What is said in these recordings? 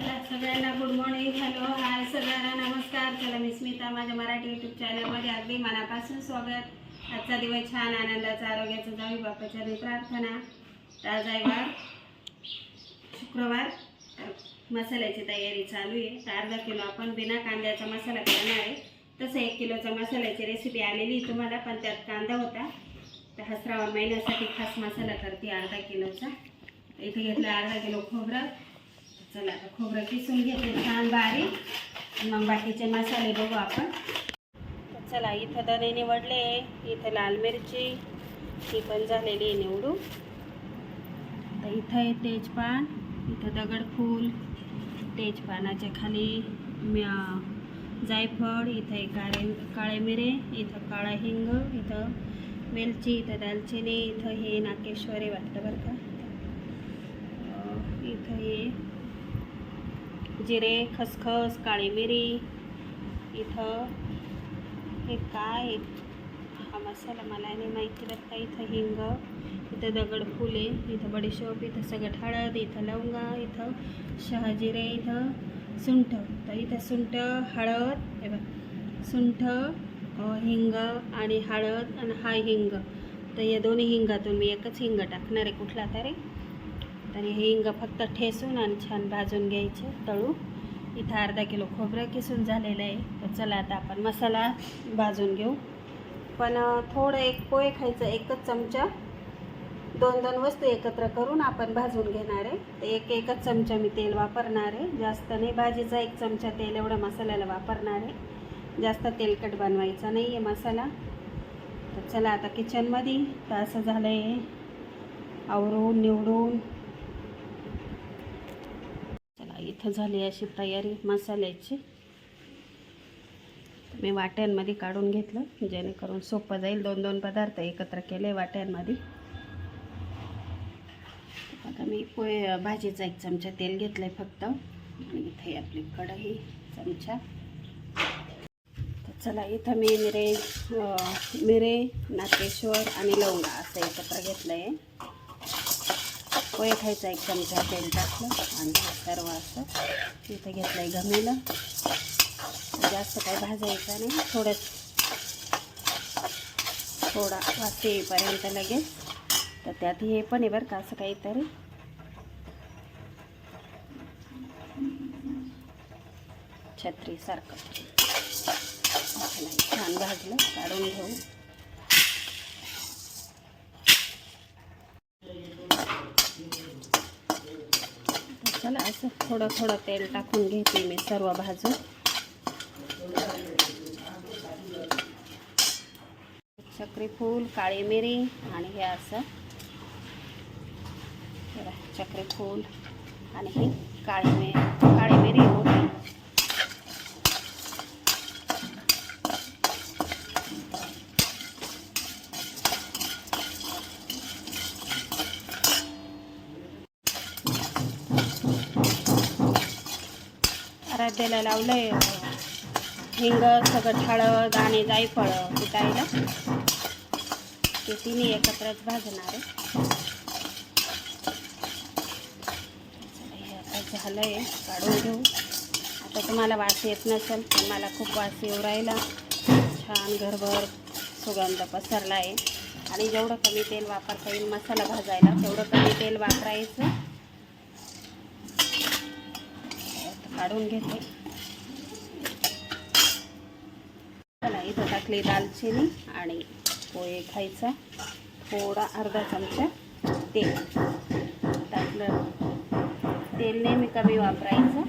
चला सगळ्यांना good morning hello hi सगळ्यांना नमस्कार. चला मी स्मिता माझ्या मराठी यूट्यूब चॅनलमध्ये अगदी मनापासून स्वागत. आजचा दिवस छान आनंदाचा आरोग्याचा जावी बापाच्या प्रार्थना. आज आहे वार शुक्रवार. मसाल्याची तयारी चालू आहे. तर अर्धा किलो आपण बिना कांद्याचा मसाला करणार आहे. तसं एक किलोचा मसाल्याची रेसिपी आलेली तुम्हाला पण त्यात कांदा होता. तर हा श्रावण महिन्यासाठी खास मसाला करते अर्धा किलोचा. इथे घेतलं अर्धा किलो खोबरं. चला आता खोबरं किसून घेते छान बारीक. मग बाकीचे मसाले बघू आपण. चला इथं धने निवडले इथं लाल मिरची ही पण झालेली आहे निवडू तर इथं आहे तेजपान इथं दगडफूल तेजपानाच्या खाली म्या- जायफळ इथं आहे काळे काळे मिरे इथं काळा हिंग इथं वेलची इथं दालचिनी इथं हे नाकेश्वरी वाटतं बरं का. इथं हे जिरे खसखस काळी मिरी. इथं हे काय? हा मसाला मला नाही माहिती बरं का इथं हिंग इथं दगड फुले इथं बडीशोप इथं सगळं हळद इथं लवंगा इथं शहाजिरे इथं सुंठ. तर इथं सुंठ हळद हे बघ सुंठ हिंग आणि हळद आणि हा हिंग. तर या दोन्ही हिंगातून मी एकच हिंग टाकणार आहे. कुठला तरी? तर हे हिंग फक्त ठेसून आणि छान भाजून घ्यायचे तळू. इथं अर्धा किलो खोबरं किसून झालेलं आहे. तर चला आता आपण मसाला भाजून घेऊ. पण थोडं एक पोहे खायचं एकच चमचा. दोन दोन वस्तू एकत्र करून आपण भाजून घेणार आहे. तर एक एकच चमचा मी तेल वापरणार आहे. जास्त नाही भाजीचा एक चमचा तेल एवढा मसाल्याला वापरणार आहे. जास्त तेलकट बनवायचा नाही आहे मसाला. तर चला आता किचनमध्ये तर असं झालं आहे आवरून निवडून चला इथं झाली अशी तयारी मसाल्याची. मी वाट्यांमध्ये काढून घेतलं जेणेकरून सोपं जाईल. दोन दोन पदार्थ एकत्र केले वाट्यांमध्ये. आता मी पोहे भाजीचा एक चमचा तेल घेतलं आहे फक्त. आणि इथे आपली कढई चमचा. तर चला इथं मी मिरे मिरे नातेश्वर आणि लवंगा असं एकत्र घेतलं आहे पोहे खायचा एक चमचा तेल टाकलं आणि सर्व असं इथं घेतलं आहे घमेलं जास्त काय भाजायचं नाही. थोडं थोडा वास येईपर्यंत लगेच. तर त्यात हे पण आहे बरं का असं काहीतरी. छत्रीसारखं. छान भाजलं काढून घेऊ तर चला असं थोडं थोडं तेल टाकून घेते मी सर्व भाजून. चक्री फूल काळी मिरी आणि हे असं. चक्रीफूल चक्री फूल आणि ही काळी मिरी. आराध्याला लावलंय. हिंग सगळं हळद आणि जायफळ पिटायला ते तिन्ही एकत्रच भाजणार आहे. आता झालं आहे काढून घेऊ. आता तुम्हाला वास येत नसेल पण मला खूप वास येऊ राहिला. छान घरभर सुगंध पसरला आहे आणि जेवढं कमी तेल वापरता येईल मसाला भाजायला तेवढं कमी तेल वापरायचं. काढून घेते. आपली दालचिनी आणि पोहे खायचा. थोडा अर्धा चमचा तेल. टाकलं तेल नेहमी कमी वापरायचं.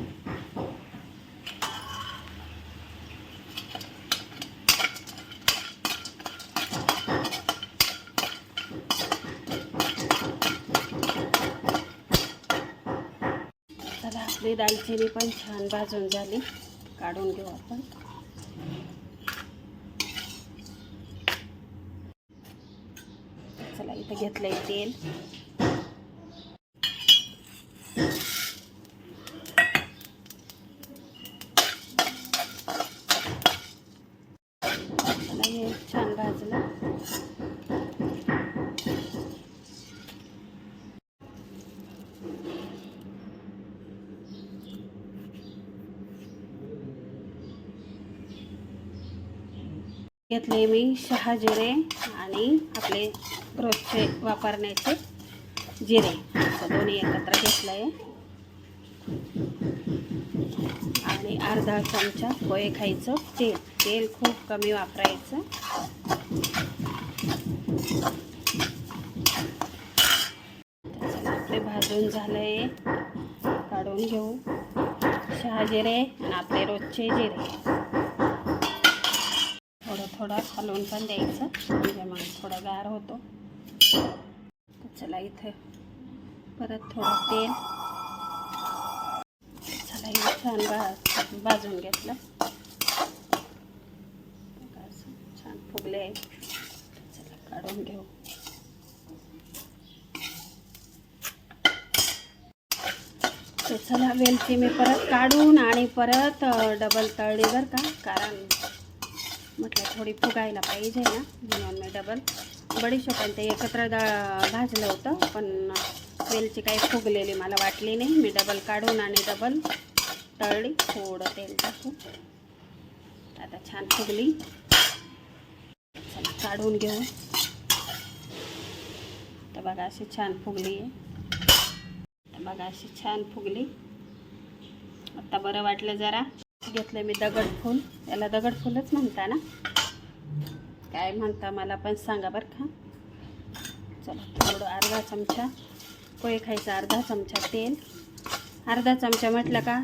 चला आपली दालचिनी पण छान भाजून झाली. काढून घेऊ आपण. घेतलं इथं घेतलंय तेल चला हे छान भाजलं घेतले मी शहा जिरे आणि आपले रोजचे वापरण्याचे जिरे. असं दोन्ही एकत्र घेतलं आहे आणि अर्धा चमचा पोहे खायचं. तेल. तेल खूप कमी वापरायचं. आपले भाजून झालं आहे काढून घेऊ. शहा जिरे आणि आपले रोजचे जिरे. थोडं हलवून पण द्यायचं. म्हणजे मग थोडा गार होतो. चला इथं परत थोडं तेल. चला इथं छान बा भाजून घेतलं. छान फुगले चला काढून घेऊ. तर चला वेलची मी परत काढून आणि परत डबल तळली बरं का? कारण म्हटलं थोडी फुगायला पाहिजे ना. म्हणून मी डबल बडीशोप ते एकत्र द भाजलं होतं पण वेलची काही फुगलेली मला वाटली नाही. मी डबल काढून आणि डबल तळली. थोडं तेल टाकून. आता छान फुगली. काढून घेऊ. तर बघा अशी छान फुगली आहे. तर बघा अशी छान फुगली. आता बरं वाटलं जरा. घेतलं मी दगडफूल याला दगडफूलच म्हणता ना? काय म्हणता मला पण सांगा बरं का? चला थोडं अर्धा चमचा पोहे खायचा अर्धा चमचा तेल. अर्धा चमचा म्हटलं का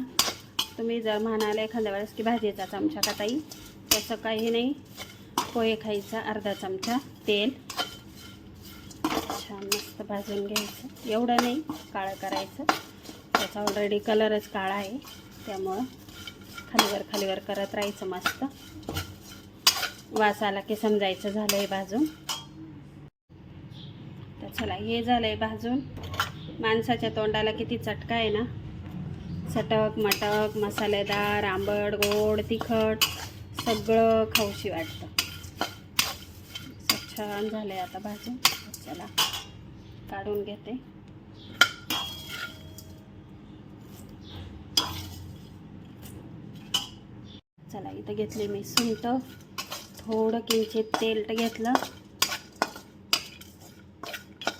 तुम्ही जर म्हणाला एखाद्या वेळेस की भाजीचा चमचा का ताई? तसं काही नाही. पोहे खायचा अर्धा चमचा तेल. छान मस्त भाजून घ्यायचं. एवढं नाही काळं करायचं. त्याचा ऑलरेडी कलरच काळा आहे. त्यामुळं खालीवर खालीवर करत राहायचं मस्त. वास आला की समजायचं झालं आहे भाजून. तर चला हे झालं आहे भाजून. माणसाच्या तोंडाला किती चटका आहे ना. चटक मटक मसालेदार आंबट गोड तिखट सगळं खाऊशी वाटतं. छान झालं आहे आता भाजून. चला काढून घेते. चला इथं घेतले मी सुंट थोडं किंचित तेल घेतलं.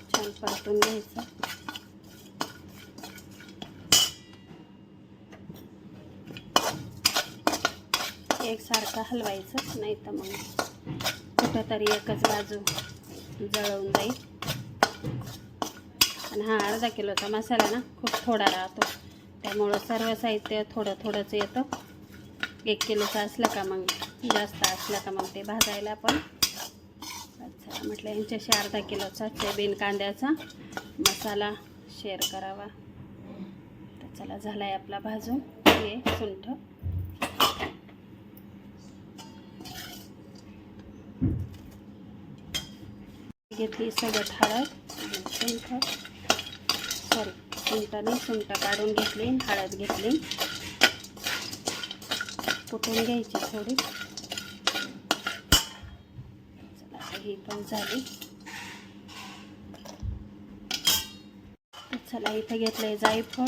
छान परतून घ्यायचं. एकसारखं हलवायचं नाही तर मग कुठंतरी एकच बाजू जळवून जाईल. आणि हा अर्धा किलोचा मसाला ना खूप थोडा राहतो. त्यामुळं सर्व साहित्य थोडं थोडंच येतं. एक किलोचा असला का मग जास्त असला का मग ते भाजायला पण. अच्छा म्हटलं यांच्याशी अर्धा किलोचा चेबीन कांद्याचा मसाला शेअर करावा. तर चला झाला आहे आपला भाजून. हे सुंठ. घेतली सगळं हळद सुंठ. सॉरी सुंठ नाही सुंठ काढून घेतली हळद घेतली. फुटून घ्यायची थोडी. चला ही पण झाली. चला इथं घेतलंय जायफळ.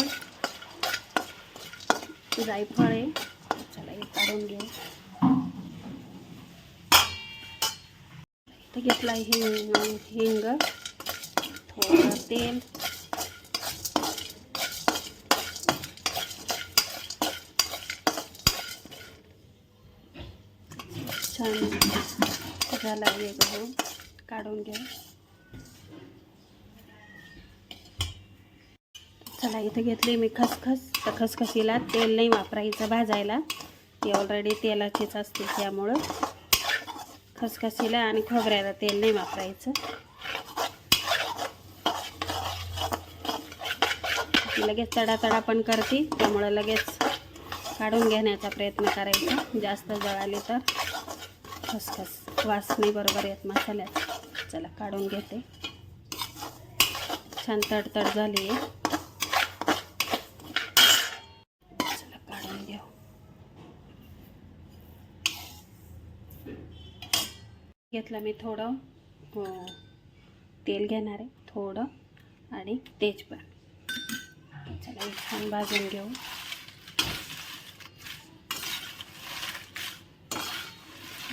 जायफळ आहे. चला हे काढून घेऊ. इथे घेतला हिंग हिंग थोडं तेल. छान झाला हे गहू काढून घेऊ चला इथं घेतली मी खसखस. तर खसखसीला तेल नाही वापरायचं भाजायला. ती ऑलरेडी तेलाचीच असते त्यामुळं. खसखसीला आणि खोबऱ्याला तेल नाही वापरायचं. ती लगेच तडातडा पण करते त्यामुळं लगेच काढून घेण्याचा प्रयत्न करायचा. जास्त जळाली तर. खसखस वास नाही बरोबर येत मसाल्यात. चला काढून घेते. छान तडतड झाली आहे. चला काढून घेऊ. घेतलं मी थोडं हो, तेल घेणार आहे थोडं आणि तेजपान चला छान भाजून घेऊ.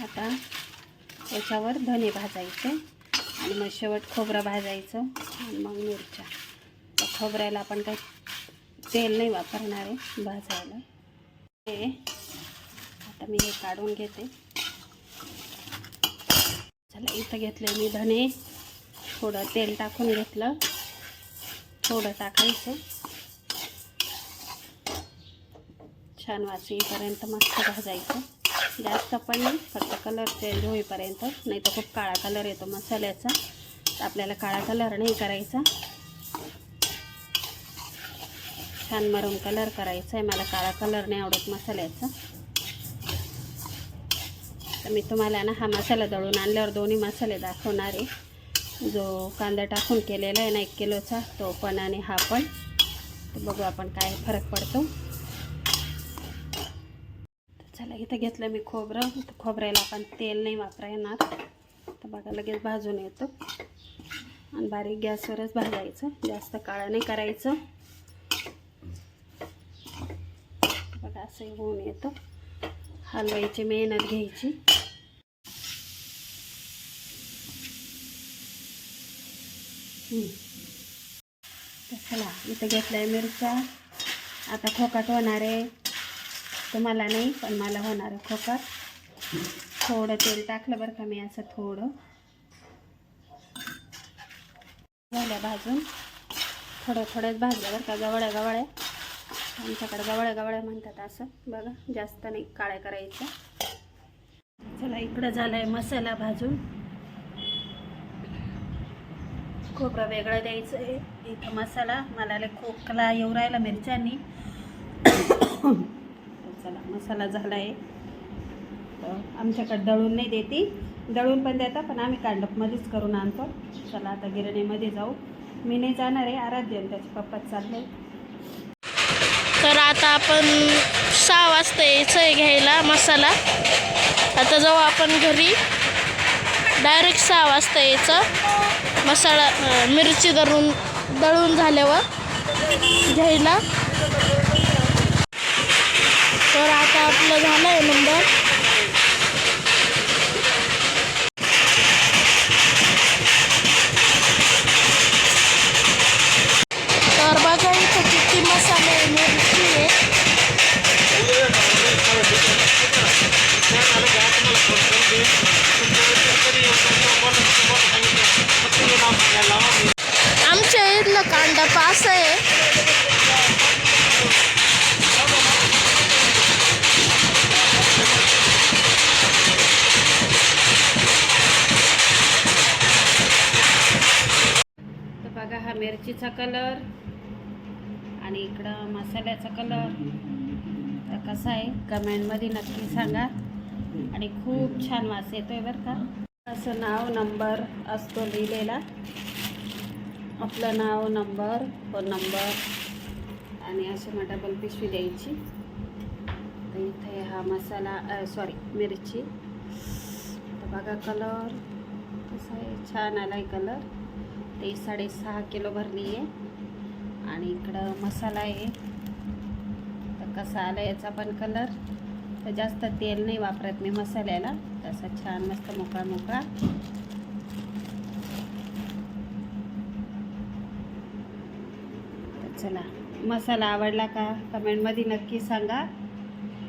आता त्याच्यावर धने भाजायचे आणि मग शेवट खोबरं भाजायचं आणि मग मिरच्या. त्या खोबऱ्याला आपण काही तेल नाही वापरणार आहे भाजायला. हे आता मी हे काढून घेते. चला इथं घेतले मी धने. थोडं तेल टाकून घेतलं. थोडं टाकायचं. छान वास मस्त भाजायचं. जास्त पण नाही फक्त कलर चेंज होईपर्यंत. नाही तर खूप काळा कलर येतो मसाल्याचा. तर आपल्याला काळा कलर नाही करायचा. छान मरून कलर करायचा आहे मला काळा कलर नाही आवडत मसाल्याचा. तर मी तुम्हाला ना हा मसाला दळून आणल्यावर दोन्ही मसाले दाखवणार आहे. जो कांदा टाकून केलेला आहे ना एक किलोचा तो पण आणि हा पण. तर बघू आपण काय फरक पडतो. तर इथं घेतलं मी खोबरं. तर खोबऱ्याला आपण तेल नाही वापरणार तर बघा लगेच भाजून येतं. आणि बारीक गॅसवरच भाजायचं. जास्त काळं नाही करायचं. बघा असं होऊन येतं. हलवायची मेहनत घ्यायची. तर चला इथं घेतलं आहे मिरच्या. आता खोकाट होणार आहे. तुम्हाला नाही पण मला होणार आहे थोडं तेल टाकलं बरं का मी असं थोडं. झाल्या भाजून. थोडं थोडंच भाजलं बरं का गवळ्या गवळ्या आमच्याकडे गवळ्या गवळ्या म्हणतात असं. बघा जास्त नाही काळ्या करायचं. चला इकडं झालं आहे मसाला भाजून. खोबरं वेगळं द्यायचं आहे. इथं मसाला मला लय खोकला येऊ राहिला मिरच्यांनी. मसाला मसाला झाला आहे. तर आमच्याकडे दळून नाही देते. दळून पण देतात पण आम्ही कांडपमध्येच करून आणतो. चला आता गिरणीमध्ये जाऊ. मी नाही जाणार आहे आराध्य त्याचे पप्पाच चालले तर आता आपण सहा वाजता यायचं आहे घ्यायला मसाला. आता जाऊ आपण घरी. डायरेक्ट सहा वाजता यायचं. मसाला मिरची दळून दळून झाल्यावर घ्यायला. तर आता आपलं झालं आहे नंबर मिरचीचा कलर आणि इकडं मसाल्याचा कलर. तर कसा आहे? कमेंटमध्ये नक्की सांगा. आणि खूप छान वास आहे बरं का. असं नाव नंबर असतो लिहिलेला. आपलं नाव नंबर फोन नंबर आणि अशी मग डबल पिशवी द्यायची. तर इथे हा मसाला सॉरी मिरची. तर बघा कलर. कसा आहे? छान आला आहे कलर. ते साडेसहा किलो भरली आहे. आणि इकडं मसाला आहे. तर कसा आला याचा पण कलर तर जास्त तेल नाही वापरत मी मसाल्याला. तसा छान मस्त मोकळा मोकळा. चला मसाला आवडला का कमेंटमध्ये नक्की सांगा.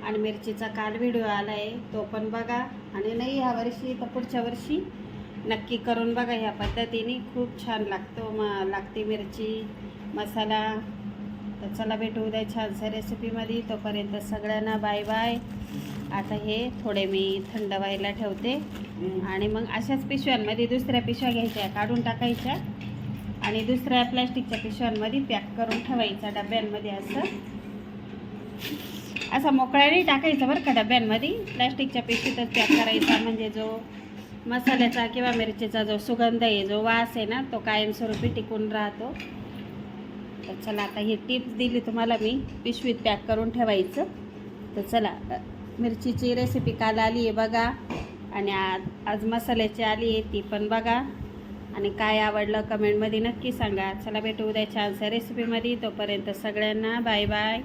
आणि मिरचीचा काल व्हिडिओ आला आहे तो पण बघा. आणि नाही ह्या वर्षी तर पुढच्या वर्षी नक्की करून बघा ह्या पद्धतीने. खूप छान लागतो म लागते मिरची मसाला. तर चला भेटू उद्या छानशा रेसिपीमध्ये. तोपर्यंत सगळ्यांना बाय बाय. आता हे थोडे मी थंड व्हायला ठेवते. आणि मग अशाच पिशव्यांमध्ये दुसऱ्या पिशव्या घ्यायच्या काढून टाकायच्या. आणि दुसऱ्या प्लॅस्टिकच्या पिशव्यांमध्ये पॅक करून ठेवायचा डब्यांमध्ये असं. असा मोकळ्याने टाकायचं टाकायचा बरं का डब्यांमध्ये. प्लॅस्टिकच्या पिशवीतच पॅक करायचा म्हणजे जो मसाल्याचा किंवा मिरचीचा जो सुगंध आहे जो वास आहे ना तो कायमस्वरूपी टिकून राहतो. तर चला आता ही टिप्स दिली तुम्हाला मी. पिशवीत पॅक करून ठेवायचं. तर चला मिरचीची रेसिपी काल आली आहे बघा. आणि आज आज मसाल्याची आली आहे ती पण बघा. आणि काय आवडलं कमेंटमध्ये नक्की सांगा. चला भेटू उद्याच्या छानशा रेसिपीमध्ये तोपर्यंत सगळ्यांना बाय बाय